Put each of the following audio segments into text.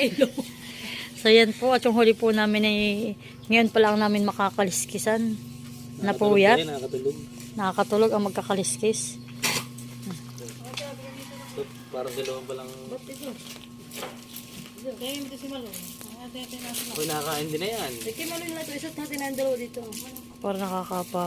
kailo. So yan po, at yung huli po namin ay ngayon pa lang namin makakaliskisan. Napuyat, Nakakatulog. nakakatulog ang magkakaliskis. So, parang dalawa pa lang. Kaya yung ito si Malo. Ang ating ating natin. Uy, nakakain din na yan. Eh, kay Malo na ito. Isot natin ang dalawa dito. Para nakakapa...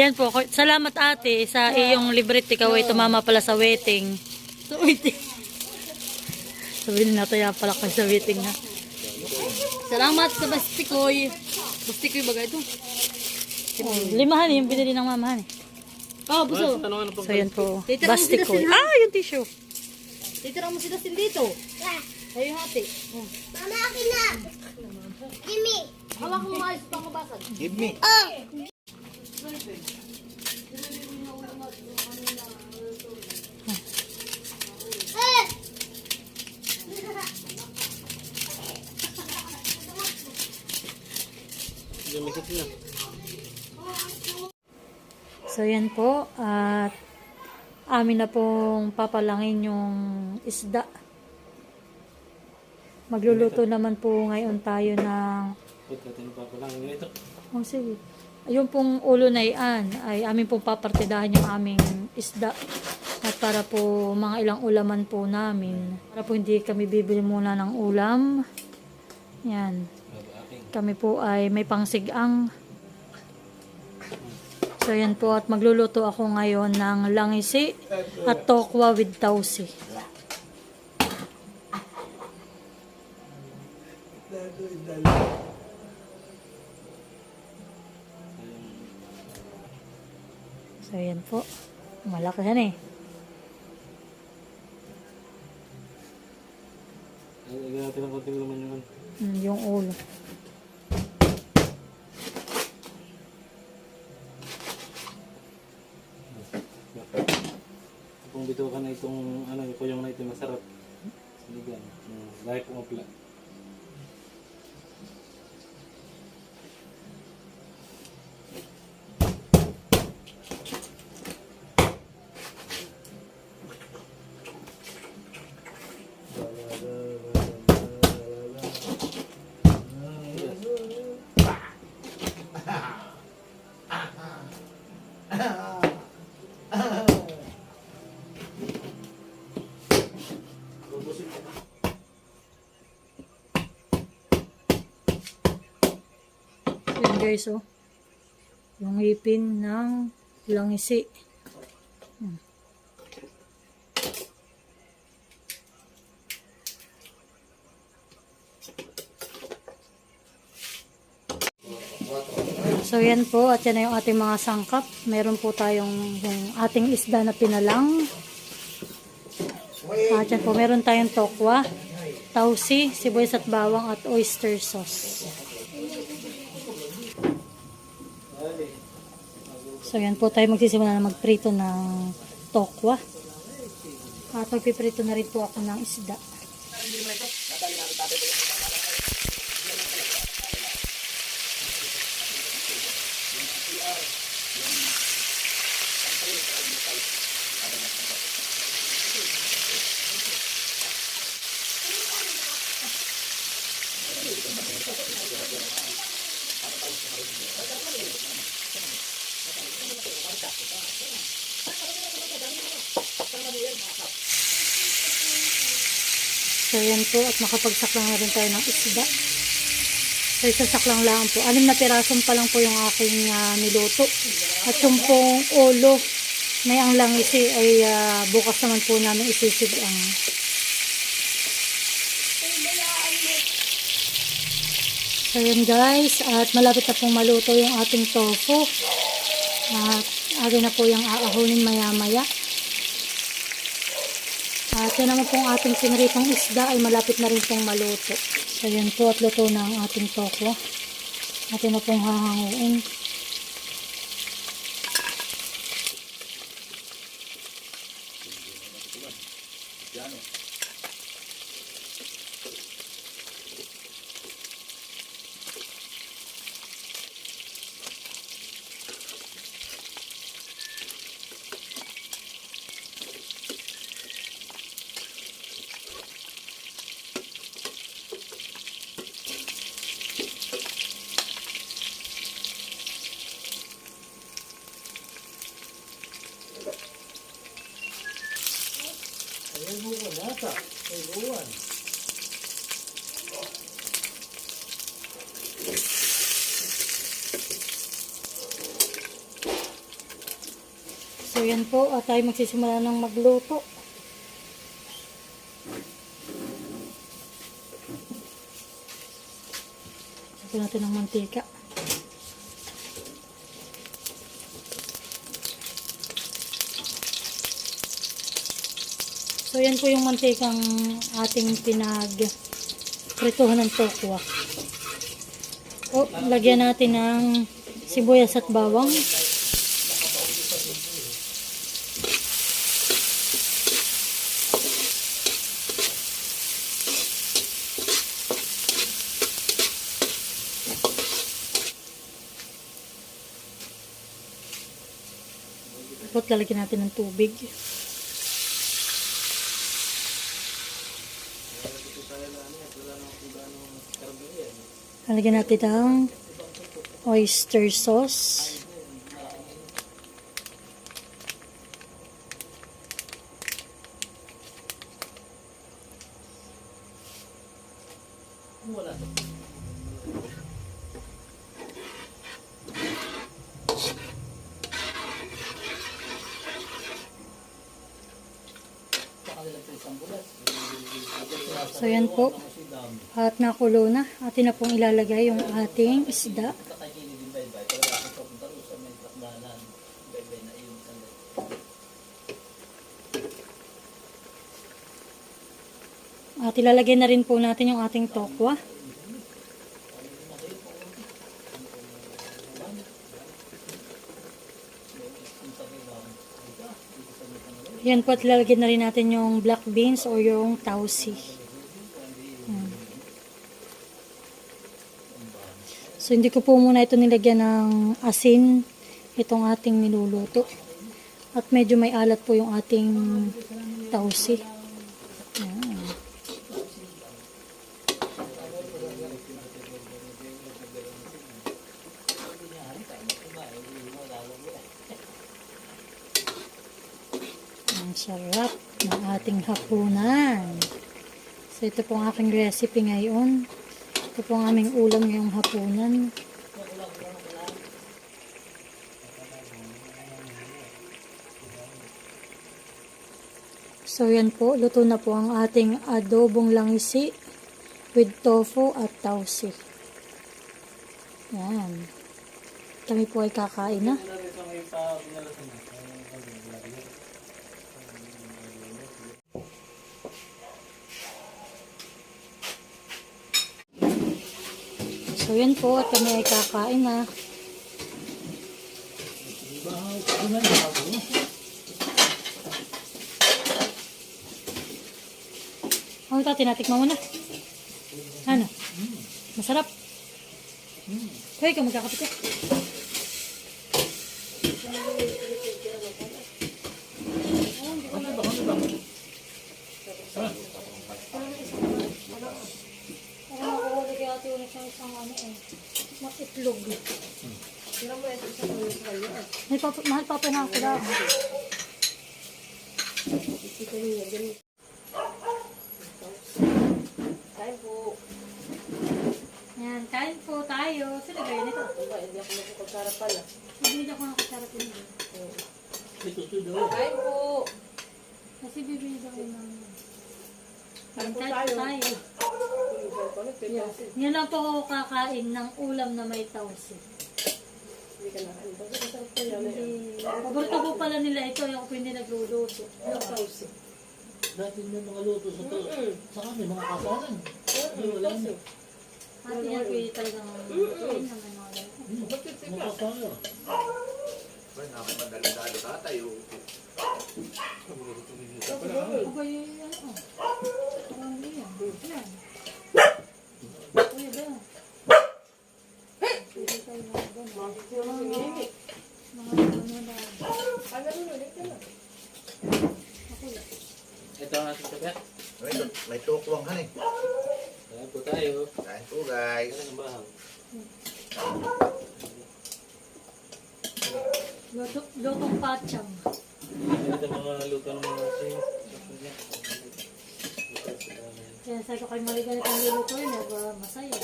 Yan po, salamat ate sa iyong librete. Ikaw ay tumama pala sa wedding. So, wait. Sabihin natin yan pala kayo sa wedding ha. Salamat sa Bastikoy. Bastikoy bagay ito. Oh, limahan yung binili ng mamahan eh. Oh, buso. Pa? So yan po, bastikoy. Ah, yung tissue. Titira mo sila sin dito. Ayun hati. Oh. Mama, akin na! Gimme! Hawak mo maayos pang mabasag. Give me. Oh! Gamitin na. So yan po, at amin na pong papalangin yung isda. Magluluto naman po ngayon tayo ng Put natin pa lang. Ito. Oh, sige. Yung pong ulo na iyan ay amin pong papartidahan yung aming isda. At para po mga ilang ulaman po namin. Para po hindi kami bibili muna ng ulam. Yan. Kami po ay may pangsigang. So yan po at magluluto ako ngayon ng langisi at tokwa with tausi. So yan po. Malaki yan eh. Lagyan natin ng konting laman yung ano. Mm, yung ulo. Kung bito ka na itong ano, yung kuyong na ito masarap. Sinigang. Mm, Dahil pumapla. Guys oh. Yung ipin ng langisi. Hmm. So yan po at yan na yung ating mga sangkap. Meron po tayong yung ating isda na pinalang. At yan po meron tayong tokwa, tausi, sibuyas at bawang at oyster sauce. So yan po tayo magsisimula na magprito ng tokwa. At magpiprito na rin po ako ng isda. Yan po at makapagsaklang na rin tayo ng isda. So isasaklang lang po. Anim na pirason pa lang po yung aking ah, niluto. At yung pong ulo na ang langisi ay ah, bukas naman po namin isisig ang So yun guys, at malapit na pong maluto yung ating tofu. At atin na po yung aahonin maya maya. At yan naman pong ating piniritong isda ay malapit na rin pong maluto. So yan po at luto na ang ating tokwa. Atin na pong hahanguin. Yan po, at tayo magsisimula ng magluto. Ito natin ng mantika. So yan po yung mantikang ating pinag prituhan ng tokwa. O, lagyan natin ng sibuyas at bawang. Tapos lalagyan natin ng tubig. Lalagyan natin ng oyster sauce. So yan po. At nakulo na. Atin na pong ilalagay yung ating isda. At ilalagay na rin po natin yung ating tokwa. Yan po at ilalagay na rin natin yung black beans o yung tausi. So hindi ko po muna ito nilagyan ng asin itong ating niluluto. At medyo may alat po yung ating tausi. Yan. Ang sarap ng ating hapunan. So ito po ang aking recipe ngayon. Ito po ang aming ulam ngayong hapunan. So yan po, luto na po ang ating adobong langisi with tofu at tausi. Yan. Kami po ay kakain na. So yan po, at kami ay kakain na. Ano ito, tinatikman mo na. Ano? Masarap. Hoy, ikaw magkakapit ka. Ako nakuha kay ate ulit ng isang ano eh. Itlog. May papa, mahal papa na ako daw. Kain po. Yan, kain po tayo. Sino ba yun ito? Diba, hindi ako magkakasarap pala. Bibili ako ng kasarap yun. Kain po. Kasi bibili daw yun ng... Kain tayo. tayo. Yan. Yan lang po ako kakain ng ulam na may tausi. Hindi. Hindi. Paborito po pala nila ito. Yung ako hindi nagluluto. Ano sauce? Dati may mga luto sa to. Sa kami, mga kasalan. Ate yan po yung talagang lutuin mga ganito. Mga kasalan. Ay, nakapadali-dali ka tayo. Ako ba yung Ito ang ating kape. May, may tukwang han eh. Kain po tayo. Kain po guys. Kain ang bahaw. Luto, lutong pachang. Ito mga luto ng mga sa'yo. Kaya sabi ko kay Marigan at ang niluto yun, masaya.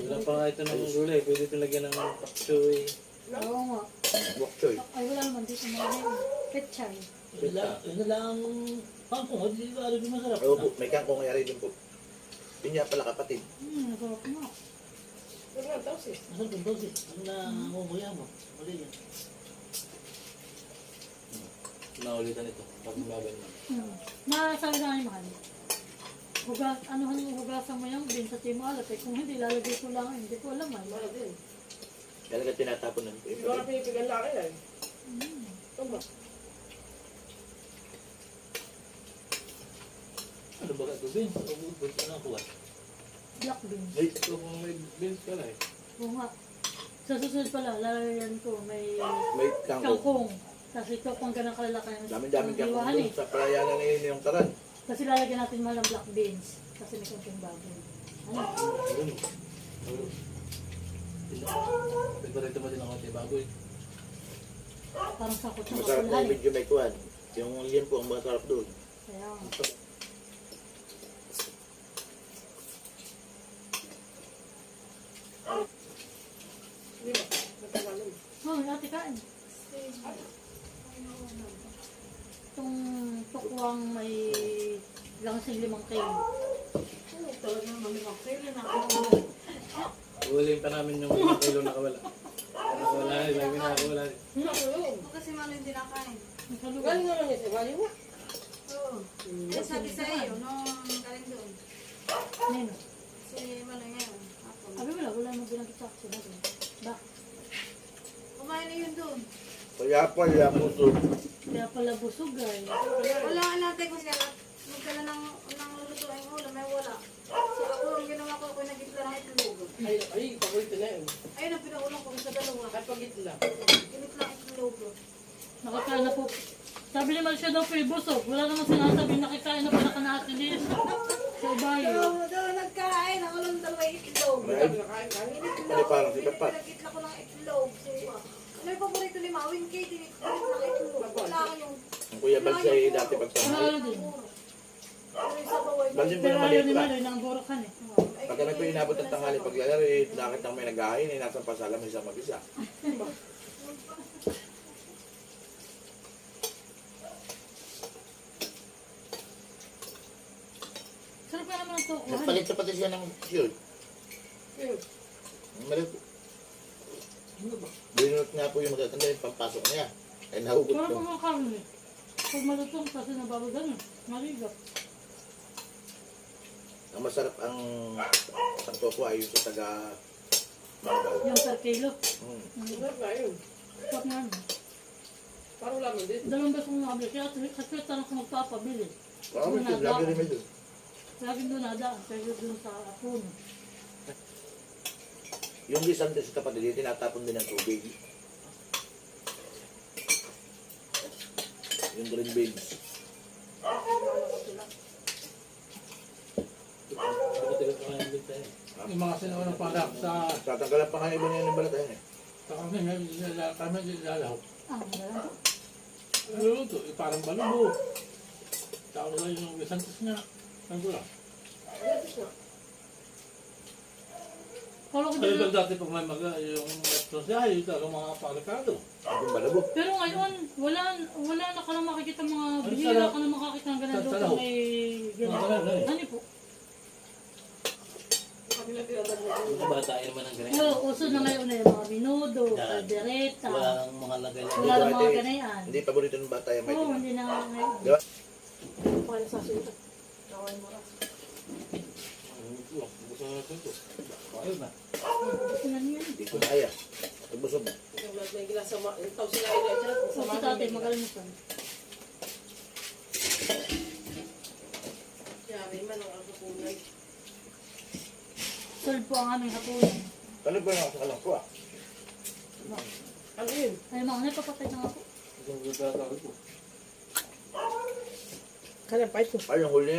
Wala pa nga ito ng gulay. Pwede ito lagyan ng pak choy. Oo nga. Bok choy. Ay, wala naman dito mga ngayon. Petchay. Lang, yun lang ang pangkong. Hindi ba rin masarap? Ay, opo, may kangkong nangyari din po. Yun niya pala kapatid. Hmm, nasarap na. Masarap yung dosis. Ang namumuya mo. Uli yan. Naulitan ito. Pag bagal mo. Hmm. Nasabi na nga mahal. Hugas, ano yung hugasan mo yung bin sa timo alat eh. Kung hindi, lalagay ko lang. Hindi ko alam ay. Talaga tinatapon ng Ano ba ito, Vince? Ubus ka na kuha. Black beans. Ay, Ito kung may ka na eh. Oo nga. Sa susunod pala, lalagyan ko may may kangkong. kangkong. Kasi ito pang ganang kangkong Iwahan doon eh. sa palayanan ni yung taran. Kasi lalagyan natin ng black beans. Kasi may konting baboy. Ano? Yun. Pagbarito mo din ako kay baboy. Parang sakot sa Masarap na kapulahan yung eh. medyo may kuhan. Yung yan po ang masarap doon. Kaya nga. Oh, ate kain. Itong tukwang may langsing limang kilo. Pa namin yung ilang kilo nakawala. Nakawala eh, lagi nakawala eh. Kasi malo hindi nakain. Masalugan. Eh, sabi sa iyo, nung galing doon. Nino. Si Malo ngayon. Hapon. Abi wala, wala mo bilang kita. Sinabi. Ba? Kumain na yun doon. Kaya pala puso. Kaya pala busog ay. Wala ang natin ko siya. Magdala ng, ng lulutuin ulam, may wala. Ang ginawa ko, ako nagitla ng itlog. Ay, ay, paborito na yun. Ayun ang pinaulang ko sa dalawa. Ay, pagitla. Ginitla ang itlog. Nakakain na po. Sabi ni Marcia daw po busog. Wala naman sinasabi nakikain na pala ka na ate Liz. Sa bayo. Doon, doon, nagkain. Ako lang dalawa yung itlog. Ay, Ano parang si Papa? Pinagitla ko ng itlog. So, ano yung paborito ni Mawin Kay? Tinitla ng itlog. Wala ko yung... ang kuya Bagsay dati Ano pagsama. ano din. Ano yung sabaw ay... Balsin po Pero ayaw ni pa. Maloy ng borokan eh. Pagka nagpo inabot ng tanghali paglalaro, eh, nakit nang may naghahin, eh, nasa pasalam isa mag-isa. Sarap ka naman ito. Nagpalit sa pati siya ng shirt. Ang maliit po. Binunot nga po yung magaganda yung pampasok niya. Ay nahugot ko. pang mga karne. Pag malutong kasi nababagan eh. Ang masarap ang ang toko ay yung sa taga Mandaw. Yung per kilo. Hmm. Masarap na yun. Sarap nga. Parang laman din. Dalawang beses kong nabili. Kaya kasi tanong ko magpapabili. Marami siya, lagi rin may doon. Lagi doon nadaan. Pero doon sa puno. Yung isang sa tapat nila, tinatapon din ng tubig. Yung green beans. Ng Vince eh. Yung mga sinaunang parak sa Tatanggalan pa nga iba niya ng balat ayun eh. sa kami na nilala- kami nilalaw. Ah, meron. Luluto, eh, parang balubo. Tao lang yung santos nga. Ang gula. Kala ko Ay, din. dati pag may mag yung metro siya, yung talagang mga parikado. Yung balabog. Pero ngayon, wala wala na ka na makikita mga Ano bihira sa- ka na makakita ng ganun sa- Mga ganun. ganun, eh. Ano po? Mga bata ay naman ang ganyan. Oo, uso na ngayon na yung mga minudo, Yan. kaldereta. Wala nang mga lagay. Wala na mga ganayan. Hindi paborito ng bata yung may Oo, hindi na ngayon. Di ba? Para sa sulit. Kaway mo ras. Gusto na ito ito. Ayun na. Gusto na niya. Hindi ko kaya. Nagbusog. So, si tatay magaling pa. Po ang aming hapunan. Talag ba na ako sa kalang ko ah? Ay, mga napapatay na nga po. Gusto ko bata ko. Ay, yung huli.